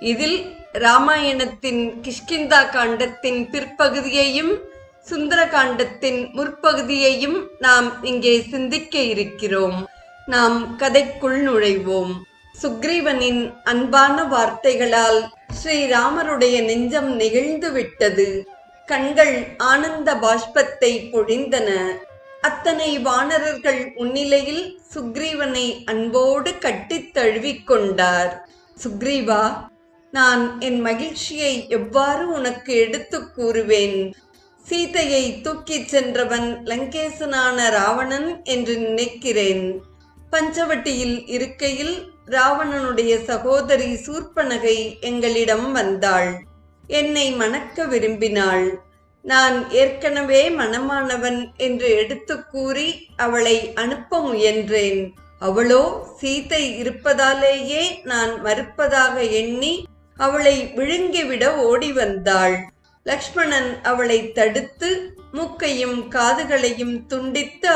இதில் ராமாயணத்தின் கிஷ்கிந்தா காண்டத்தின் பிற்பகுதியையும் சுந்தர காண்டத்தின் முற்பகுதியையும் நாம் இங்கே சிந்திக்க இருக்கிறோம். நாம் கதைக்குள் நுழைவோம். சுக்ரீவனின் அன்பான வார்த்தைகளால் ஸ்ரீராமருடைய நெஞ்சம் நெகிழ்ந்து விட்டது. கண்கள் ஆனந்த பாஷ்பத்தை பொழிந்தன. அத்தனை வானரர்கள் முன்னிலையில் சுக்ரீவனை அன்போடு கட்டித் தழுவிக்கொண்டார் சுக்ரீவா நான் என் மகிழ்ச்சியை எவ்வாறு உனக்கு எடுத்துக் கூறுவேன்? சீதையை தூக்கிச் சென்றவன் லங்கேசனான ராவணன் என்று நினைக்கிறேன். பஞ்சவட்டியில் இருக்கையில் ராவணனுடைய சகோதரி சூர்பனகை எங்களிடம் வந்தாள். என்னை மணக்க விரும்பினாள். நான் ஏற்கனவே மணமானவன் என்று எடுத்துக் கூறி அவளை அனுப்ப முயன்றேன். அவளோ சீதை இருப்பதாலேயே நான் மறுப்பதாக எண்ணி அவளை விழுங்கிவிட ஓடி வந்தாள் லக்ஷ்மணன் அவளை தடுத்து மூக்கையும் காதுகளையும் துண்டித்து